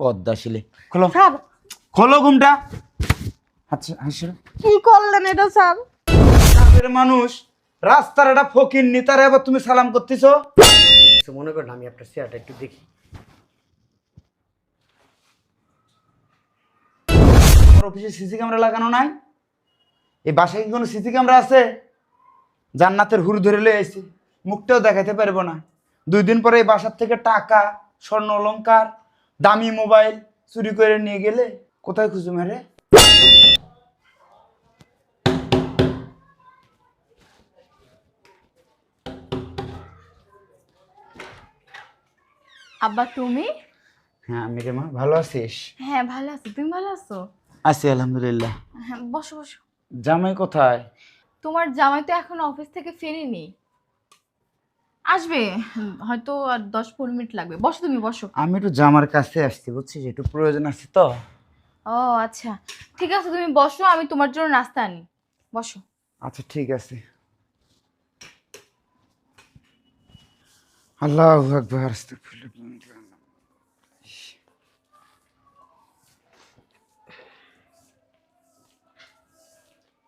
পদ্মাশিলে খোলো। স্যার। খোলো ঘুমটা। আচ্ছা হাসির কি করলেন এটা স্যার? গ্রামের মানুষ রাস্তার একটা ফকির নি তারা এবার তুমি সালাম করতেছো? মনে করেন আমি আপনার চেয়ারটা একটু দেখি। আমার অফিসে সিসি ক্যামেরা লাগানো নাই। এই বাসায় কি কোনো সিসি ক্যামেরা আছে? জান্নাতের হুর ধরে লয়ে আইছি। মুখটাও দেখাতে পারব না। দুই দিন পরে এই বাসার থেকে টাকা স্বর্ণ অলংকার দামি মোবাইল চুরি করে নিয়ে গেলে কোথায় খুঁজু মেরে? আব্বা তুমি? হ্যাঁ আমি রে মা ভালো আছিস? হ্যাঁ ভালো আছি। তুমি ভালো আছো? আছি আলহামদুলিল্লাহ। হ্যাঁ বসো বসো। জামাই কোথায়? তোমার জামাই তো এখন অফিস থেকে ফেরেনি। আসবে। হয়তো আর দশ পনেরো মিনিট লাগবে। বসো তুমি বসো। আমি একটু জামার কাছে আসছি বুঝছিস একটু প্রয়োজন আছে তো। ও আচ্ছা। ঠিক আছে তুমি বসো আমি তোমার জন্য নাস্তা আনি। বসো। আচ্ছা ঠিক আছে। আল্লাহ আকবার আস্তাগফিরুল্লাহ।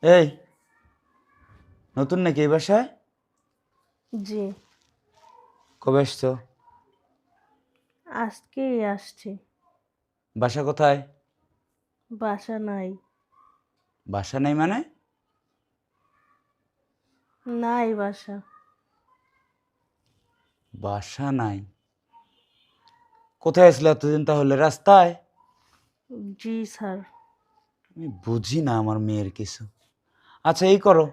এই নতুন নাকি এই বাসায়? জি। কবে এসছো আজকেই আসছি। বাসা কোথায়? বাসা নাই। বাসা নাই মানে? নাই বাসা। বাসা নাই। কোথায় আসলে এতদিন তাহলে? রাস্তায়? জি স্যার। আমি বুঝি না আমার মেয়ের কিছু। আচ্ছা এই করো।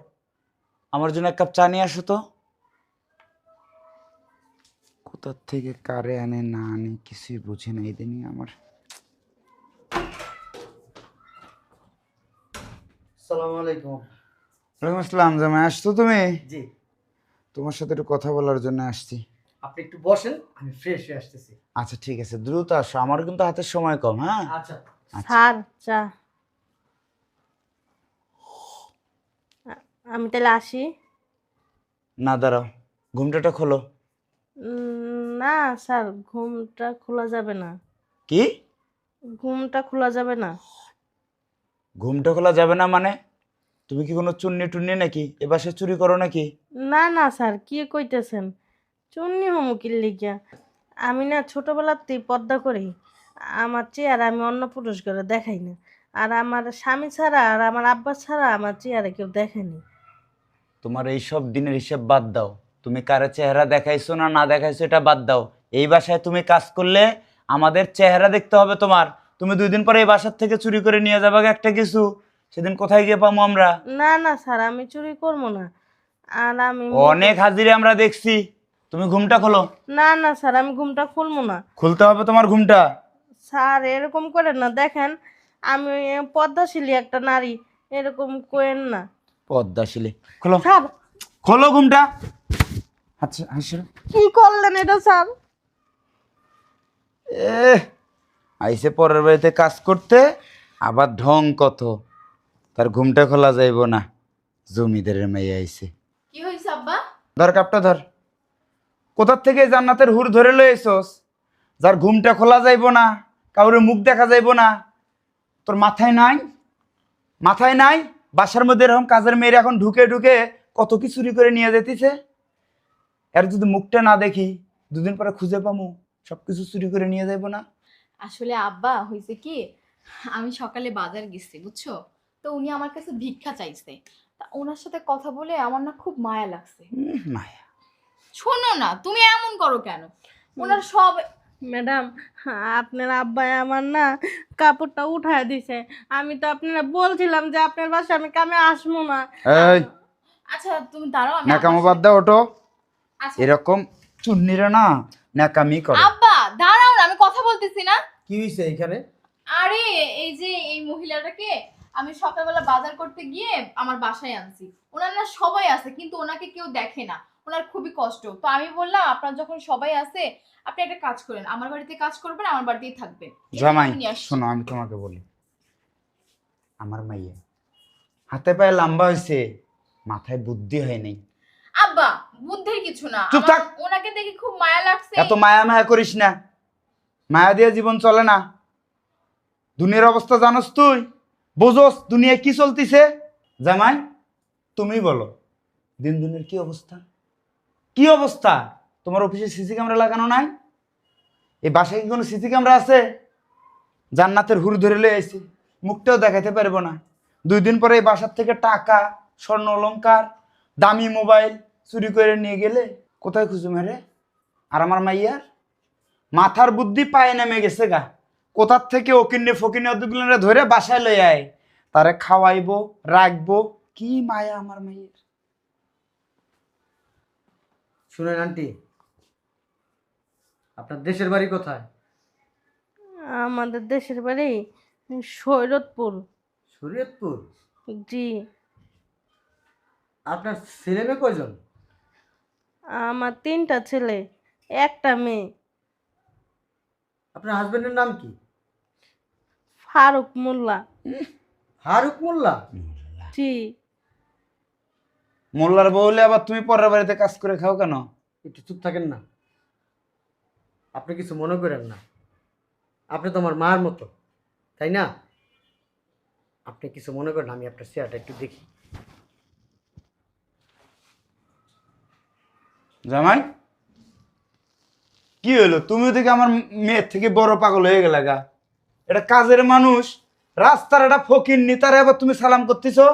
আমার জন্য এক কাপ চা নিয়ে আসো তো। কোথার থেকে কারে আনে না আনে কিছুই বুঝি না এদিনই আমার। সালাম আলাইকুম। ওয়ালাইকুম আসসালাম জামাই আসছো তুমি? জি। তোমার সাথে একটু কথা বলার জন্য আসছি। আপনি একটু বসেন আমি ফ্রেশ হয়ে আসতেছি। আচ্ছা ঠিক আছে দ্রুত আসো আমার কিন্তু হাতে সময় কম হ্যাঁ? আচ্ছা। স্যার চা আমি তাহলে আসি। না দাঁড়াও ঘুমটাটা খোলো। না স্যার ঘুমটা খোলা যাবে না। কি? ঘুমটা খোলা যাবে না। ঘুমটা খোলা যাবে না মানে? তুমি কি কোনো চুন্নি টুন্নি নাকি? এ বাসায় চুরি করো নাকি? না না স্যার কি কইতেছেন? চুন্নি হমুকির লিগিয়া? আমি না ছোটবেলাতেই পদ্মা করি। আমার চেয়ার আমি অন্য পুরুষ করে দেখাই না। আর আমার স্বামী ছাড়া আর আমার আব্বা ছাড়া আমার চেয়ারে কেউ দেখেনি তোমার এই সব দিনের হিসাব বাদ দাও। তুমি কারে চেহারা দেখাইছো না না দেখাইছো এটা বাদ দাও। এই বাসায় তুমি কাজ করলে আমাদের চেহারা দেখতে হবে তোমার। তুমি দুই দিন পরে এই বাসার থেকে চুরি করে নিয়ে যাবে একটা কিছু। সেদিন কোথায় গিয়ে পাবো আমরা? না না স্যার আমি চুরি করব না। আর আমি অনেক হাজিরে আমরা দেখছি। তুমি ঘুমটা খোলো। না না স্যার আমি ঘুমটা খুলবো না। খুলতে হবে তোমার ঘুমটা। স্যার এরকম করেন না। দেখেন আমি পদ্মাশীলী একটা নারী এরকম করেন না। পদ্মাশিলে। খোলো। স্যার। খোলো ঘুমটা। আচ্ছা হাসির কি করলেন এটা স্যার? এ আইসে পরের বাড়িতে কাজ করতে আবার ঢং কত। তার ঘুমটা খোলা যাইব না। জমিদারের মেয়ে আইছে। কি হয়েছে আব্বা? ধর কাপটা ধর। কোথার থেকে জান্নাতের হুর ধরে লয়েছস যার ঘুমটা খোলা যাইব না কাউরে মুখ দেখা যাইব না। তোর মাথায় নাই? মাথায় নাই? বাসার মধ্যে এরকম কাজের মেয়ের এখন ঢুকে ঢুকে কত কি চুরি করে নিয়ে যেতেছে? এর যদি মুখটা না দেখি দুদিন পরে খুঁজে পামু সব কিছু চুরি করে নিয়ে যাইব না? আসলে আব্বা হয়েছে কি আমি সকালে বাজার গেছি বুঝছ? তো উনি আমার কাছে ভিক্ষা চাইছে। তা ওনার সাথে কথা বলে আমার না খুব মায়া লাগছে। মায়া। শোনো না তুমি এমন করো কেন? ওনার সব ম্যাডাম আপনার আব্বাই আমার না কাপড়টা উঠায় দিছে। আমি তো আপনারা বলছিলাম যে আপনার বাসায় আমি কামে আসব না। এই। আচ্ছা তুমি দাঁড়াও আমি ন্যাকামো আব্বার বাদ দাও ওটো এরকম চুন্নিরা না ন্যাকামি করে। আব্বা দাঁড়াও না আমি কথা বলতেছি না। কি হয়েছে এখানে আরে এই যে এই মহিলাটাকে আমি সকালবেলা বাজার করতে গিয়ে আমার বাসায় আনছি। ওনার না সবাই আছে কিন্তু ওনাকে কেউ দেখে না। ওনার খুবই কষ্ট। তো আমি বললাম আপনার যখন সবাই আছে আপনি একটা কাজ করেন। আমার বাড়িতে কাজ করবেন আমার বাড়িতেই থাকবেন। জামাই। শোনো আমি তোমাকে বলি। আমার মাইয়া হাতে পায়ে লম্বা হয়েছে মাথায় বুদ্ধি হয় নাই। আব্বা বুদ্ধির কিছু না। চুপ থাক। ওনাকে দেখে খুব মায়া লাগছে। এত মায়া মায়া করিস না। মায়া দিয়ে জীবন চলে না। দুনিয়ার অবস্থা জানোস তুই? বোঝোস দুনিয়ায় কি চলতিছে? জামাই তুমি বলো। দিন দিনের কি অবস্থা? কি অবস্থা? তোমার অফিসে সিসি ক্যামেরা লাগানো নাই? এই বাসায় কি কোনো সিসি ক্যামেরা আছে? জান্নাতের হুর ধরে লয়ে আইছি। মুখটাও দেখাতে পারব না। দুই দিন পরে এই বাসার থেকে টাকা স্বর্ণ অলংকার দামি মোবাইল চুরি করে নিয়ে গেলে কোথায় খুঁজে মেরে আর আমার মাইয়ার? মাথার বুদ্ধি পায়ে নেমে গেছে গা। কোথার থেকে ওকিন্নে ফকিনে অতগুলো ধরে বাসায় লই আয়। তারে খাওয়াইবো রাখব। কি মায়া আমার মাইয়ের। শুনেন আন্টি আপনার দেশের বাড়ি কোথায়? আমাদের দেশের বাড়ি সৈরতপুর। শরীয়তপুর জি। আপনার ছেলে মেয়ে কয়জন? আমার তিনটা ছেলে একটা মেয়ে। আপনার হাজবেন্ডের নাম কি? ফারুক মোল্লা। ফারুক মোল্লা? জি। মোল্লার বউলে আবার তুমি পরের বাড়িতে কাজ করে খাও কেন? একটু চুপ থাকেন না। আপনি কিছু মনে করেন না। আপনি তো আমার মার মতো তাই না? আপনি কিছু মনে করেন আমি আপনার চেয়ারটা একটু দেখি। জামাই? কি হলো? তুমি থেকে আমার মেয়ের থেকে বড় পাগল হয়ে গেলে গা। এটা কাজের মানুষ রাস্তার একটা ফকির নি তারে আবার তুমি সালাম করতেছো?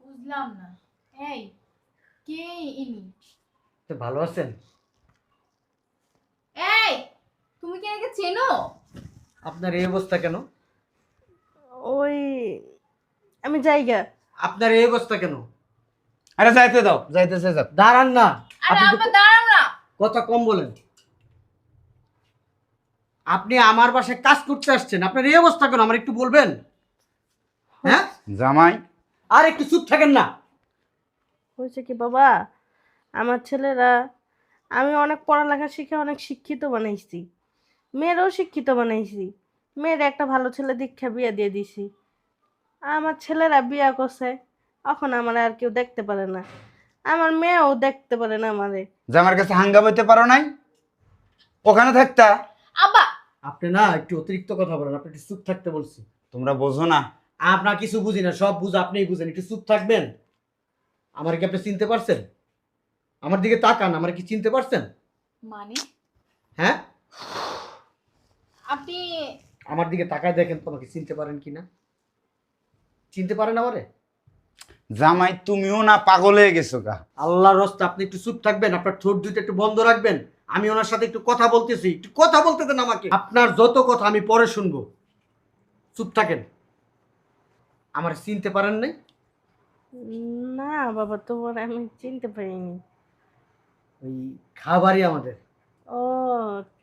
বুঝলাম না। এই কে ইনি? তো ভালো আছেন? এই তুমি কি এনাকে চেনো? আপনার এই অবস্থা কেন? ওই আমি জায়গা আপনার এই অবস্থা কেন? আরে যাইতে দাও। যাইতেছে যাও দাঁড়ান না। আরে আপনি তো দাঁড়াও না। কথা কম বলেন। আপনি আমার বাসায় কাজ করতে আসছেন। আপনার এই অবস্থা কেন? আমার একটু বলবেন। হ্যাঁ? জামাই। আর একটু চুপ থাকেন না। হয়েছে কি বাবা? আমার ছেলেরা আমি অনেক পড়ালেখা শিখে অনেক শিক্ষিত বানাইছি। মেয়েরাও শিক্ষিত বানাইছি। মেয়ের একটা ভালো ছেলে দীক্ষা বিয়ে দিয়ে দিছি। আমার ছেলেরা বিয়া করছে। এখন আমার আর কেউ দেখতে পারে না। আমার মেয়েও দেখতে পারে না আমারে। জামার কাছে হাঙ্গা বইতে পারো নাই ওখানে থাকতা। আব্বা! আপনি না একটু অতিরিক্ত কথা বলেন আপনি একটু চুপ থাকতে বলছি। তোমরা বোঝো না। আপনার কিছু বুঝি না সব বুঝ আপনিই বুঝেন একটু চুপ থাকবেন। আমার কি আপনি চিনতে পারছেন? আমার দিকে তাকান আমার কি চিনতে পারছেন? মানে? হ্যাঁ? আপনি আমার দিকে তাকায় দেখেন তো আমাকে চিনতে পারেন কি না। চিনতে পারেন আমারে? জামাই তুমিও না পাগল হয়ে গেছো গা। আল্লাহর রস্তে আপনি একটু চুপ থাকবেন আপনার ঠোঁট দুইটা একটু বন্ধ রাখবেন। আমি ওনার সাথে একটু কথা বলতেছি একটু কথা বলতে দেন আমাকে। আপনার যত কথা আমি পরে শুনব। চুপ থাকেন। আমার চিনতে পারেন নাই? না বাবা তোমার আমি চিনতে পারিনি। ওই খাবারই আমাদের। ও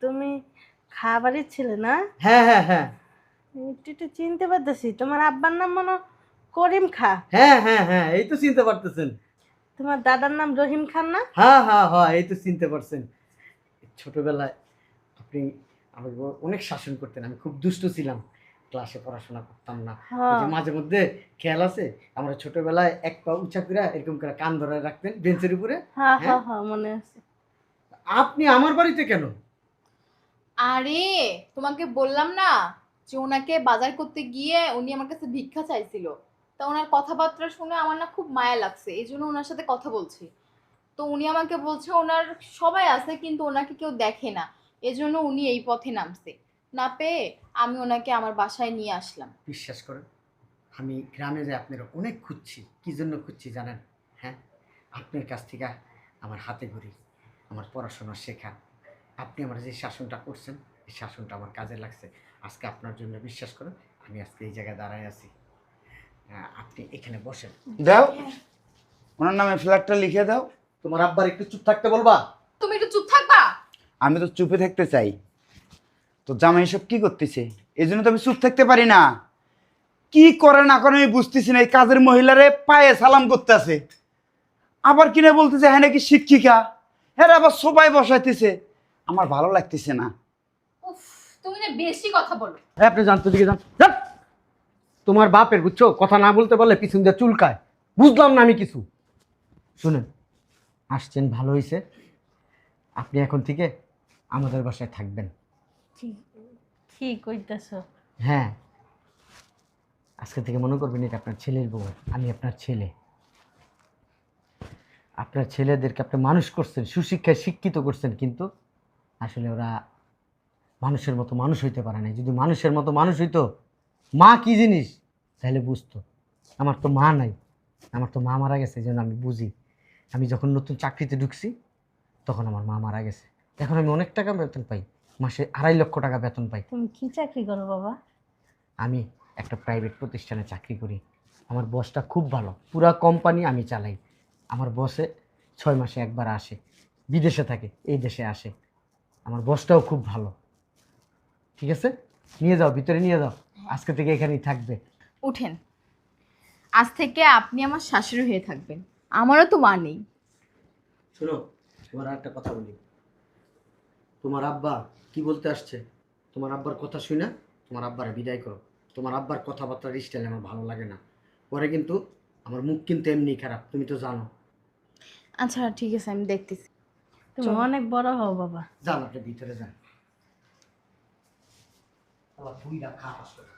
তুমি খাবারই ছিলে না? হ্যাঁ হ্যাঁ হ্যাঁ। একটু একটু চিনতে পারতেছি। তোমার আব্বার নাম মনে হয় করিম খা। হ্যাঁ হ্যাঁ হ্যাঁ এই তো চিনতে পারতেছেন। তোমার দাদার নাম রহিম খান না? হ্যাঁ হ্যাঁ হ্যাঁ এই তো চিনতে পারছেন। ছোটবেলায় আপনি আমাকে অনেক শাসন করতেন আমি খুব দুষ্ট ছিলাম। ক্লাসে পড়াশোনা করতাম না। হ্যাঁ। যে মাঝে মধ্যে খেয়াল আছে? আমরা ছোটবেলায় এক পা উঁচা করে এরকম করে কান ধরে রাখতেন বেঞ্চের উপরে? হ্যাঁ হ্যাঁ মনে আছে। আপনি আমার বাড়িতে কেন? আরে তোমাকে বললাম না যে ওনাকে বাজার করতে গিয়ে উনি আমার কাছে ভিক্ষা চাইছিল। তা ওনার কথাবার্তা শুনে আমার না খুব মায়া লাগছে, এই জন্য ওনার সাথে কথা বলছি। তো উনি আমাকে বলছে, ওনার সবাই আছে, কিন্তু ওনাকে কেউ দেখে না। এজন্য উনি এই পথে নামছে। না পেয়ে আমি ওনাকে আমার বাসায় নিয়ে আসলাম। বিশ্বাস করেন, আমি গ্রামে যাই আপনার অনেক খুঁজছি, কি জন্য খুঁজছি জানেন? হ্যাঁ? আপনার কাছ থেকে আমার হাতে ঘুরি আমার পড়াশোনা শেখা। আপনি আমার যে শাসনটা করছেন, এই শাসনটা আমার কাজে লাগছে। আজকে আপনার জন্য বিশ্বাস করেন, আমি আজকে এই জায়গায় দাঁড়ায় আছি। আপনি এখানে বসেন। দাও। ওনার নামে ফ্ল্যাটটা লিখে দাও। তোমার আব্বার একটু চুপ থাকতে বলবা? তুমি একটু চুপ থাকবা? আমি তো চুপে থাকতে চাই। তো জামাই সব কি করতেছে? এই জন্য তো আমি চুপ থাকতে পারি না। কি করে না করে আমি বুঝতেছি না এই কাজের মহিলারে পায়ে সালাম করতেছে আবার কিনে বলতেছে হ্যাঁ নাকি শিক্ষিকা? হ্যাঁ আবার সবাই বসাইতেছে। আমার ভালো লাগতেছে না। তুমি না বেশি কথা বলো। হ্যাঁ আপনি জানতো দিকে যান। যান। তোমার বাপের বুঝছ? কথা না বলতে পারলে পিছন দিয়ে চুলকায়। বুঝলাম না আমি কিছু। শুনেন আসছেন ভালো হয়েছে আপনি এখন থেকে আমাদের বাসায় থাকবেন। কি কি হ্যাঁ। আজকে থেকে মনে করবেন এটা আপনার ছেলের বউ আমি আপনার ছেলে। আপনার ছেলেদেরকে আপনি মানুষ করছেন সুশিক্ষায় শিক্ষিত করছেন কিন্তু আসলে ওরা মানুষের মতো মানুষ হইতে পারে না যদি মানুষের মতো মানুষ হইতো মা কি জিনিস? তাহলে বুঝতো। আমার তো মা নাই। আমার তো মা মারা গেছে এই জন্য আমি বুঝি। আমি যখন নতুন চাকরিতে ঢুকছি তখন আমার মা মারা গেছে। এখন আমি অনেক টাকা বেতন পাই। মাসে আড়াই লক্ষ টাকা বেতন পাই। তুমি কি চাকরি করো বাবা? আমি একটা প্রাইভেট প্রতিষ্ঠানে চাকরি করি। আমার বসটা খুব ভালো। পুরা কোম্পানি আমি চালাই। আমার বসে ছয় মাসে একবার আসে। বিদেশে থাকে এই দেশে আসে। আমার বসটাও খুব ভালো। ঠিক আছে? নিয়ে যাও ভিতরে নিয়ে যাও। আজকে থেকে এখানেই থাকবে। উঠেন। আজ থেকে আপনি আমার শাশুড়ি হয়ে থাকবেন। আমারও তো মা নেই। শোনো তোমার আর একটা কথা বলি। তোমার আব্বা কি বলতে আসছে? তোমার আব্বার কথা শুই না তোমার আব্বারে বিদায় করো। তোমার আব্বার কথাবার্তার স্টাইল আমার ভালো লাগে না। পরে কিন্তু আমার মুখ কিন্তু এমনি খারাপ তুমি তো জানো। আচ্ছা ঠিক আছে আমি দেখতেছি। তুমি অনেক বড় হও বাবা। যান আপনি ভিতরে যান। আবার তুই খা আসলে